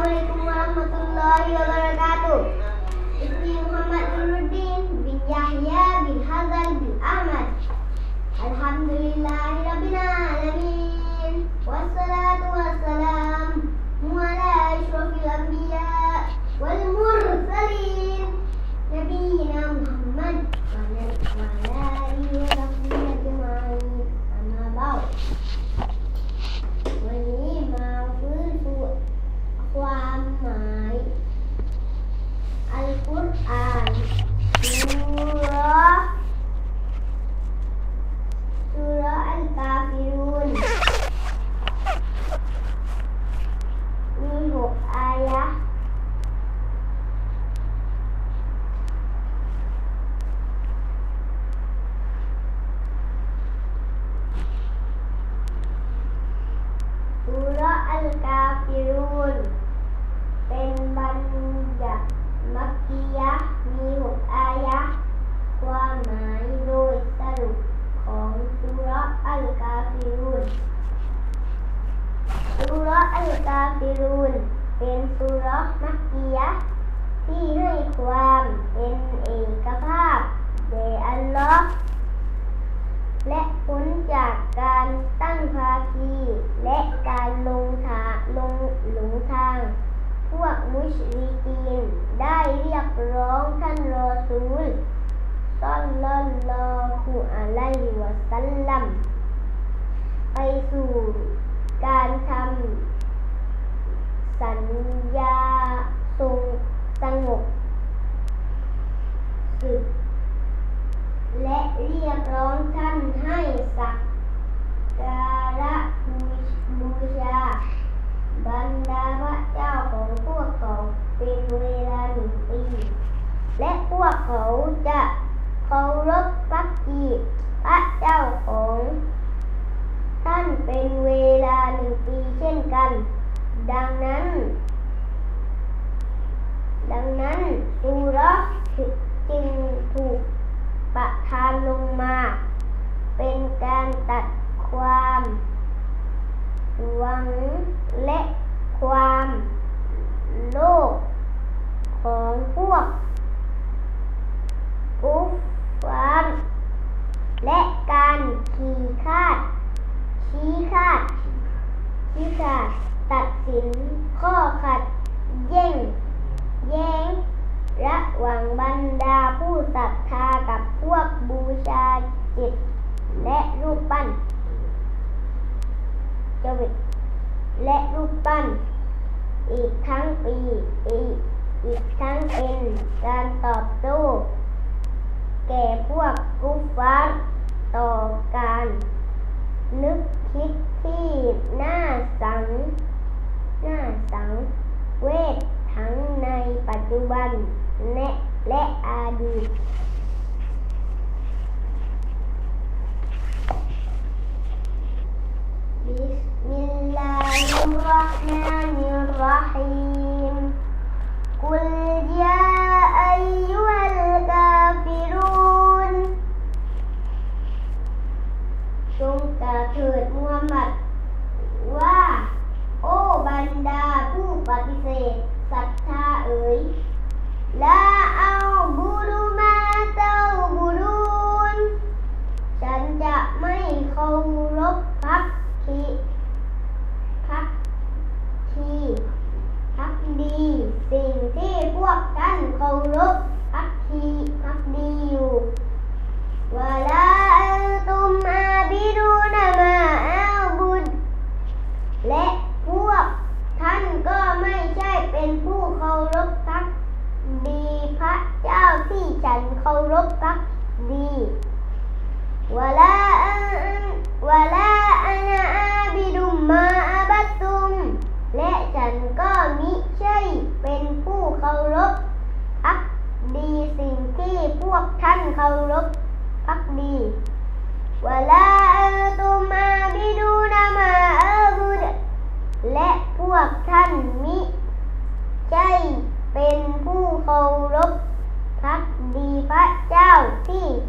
Assalamualaikum warahmatullahi wabarakatuh. Ismi Muhammad Nuruddin bin Yahya bin Hazal กกียะห์มีหกอายะความหมายโดยสรุปของสุระอัลกาฟิรุนสุระอัลกาฟิรุนเป็นสุระมักกียะห์ที่ให้ความเป็นเอกภาพแด่อัลลอฮ์และพ้นจากการตั้งภาคีและการลงทางลงหลงทาง พวกมุชริกนได้เรียกร้องท่านร อซูลศ็อลลัลลอฮุอะลัยวะซัลลัมไปสู่การทำสัญญาทรงสงบศึก และเรียกร้องท่านให้สักการะบูชาบรรดาพระเจ้าของพวกเขาเป็นเวลาหนึ่งปี และพวก เขาจะเคารพพักกีพระเจ้าของ ท่านเป็นเวลาหนึ่งปีเช่นกัน ดังนั้น ดังนั้นสุเราะห์จึงถูกประทานลงมา เป็นการตัดความหวังและความโลภของพวกกุฟฟาร์ และการขี่คาด ชี้ขาดชี้ขาดตัดสินข้อขัดแย้งแย้ง ระหว่างบรรดาผู้ศรัทธากับพวกบูชาจิต และรูปปั้นจวิตและรูปปั้น อีกทั้งปีอีกอีกทั้งเป็นการตอบโต้แก่พวกกุฟฟาร์ ต่อการ นึกคิดที่น่าสังน่าสังเวชทั้งในปัจจุบันและและอดีต บิสมิลลาฮิรเราะห์มานิรเราะฮีมกุลยาอัยยุฮัลกาฟิรูน จงกล่าวเถิดมูฮัมหมัด ว่า โอ้บ รรดาผู้ปฏิเสธศรัทธาเอ๋ยลาเอาบูรุมาเต้าบูรุน ฉันจะไม่เคารพพักคีพักคีพักดี สิ่งที่พวกท่านเคารพพักคีพักดีอยู่ วะลาอันตุมอาบิดูนะมาอาบุด และพวกท่านก็ไม่ใช่เป็นผู้เคารพพักดีพระเจ้าที่ฉั นเค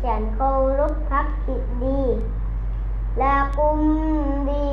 ฉันเคารพพักจิตดี และกุมดี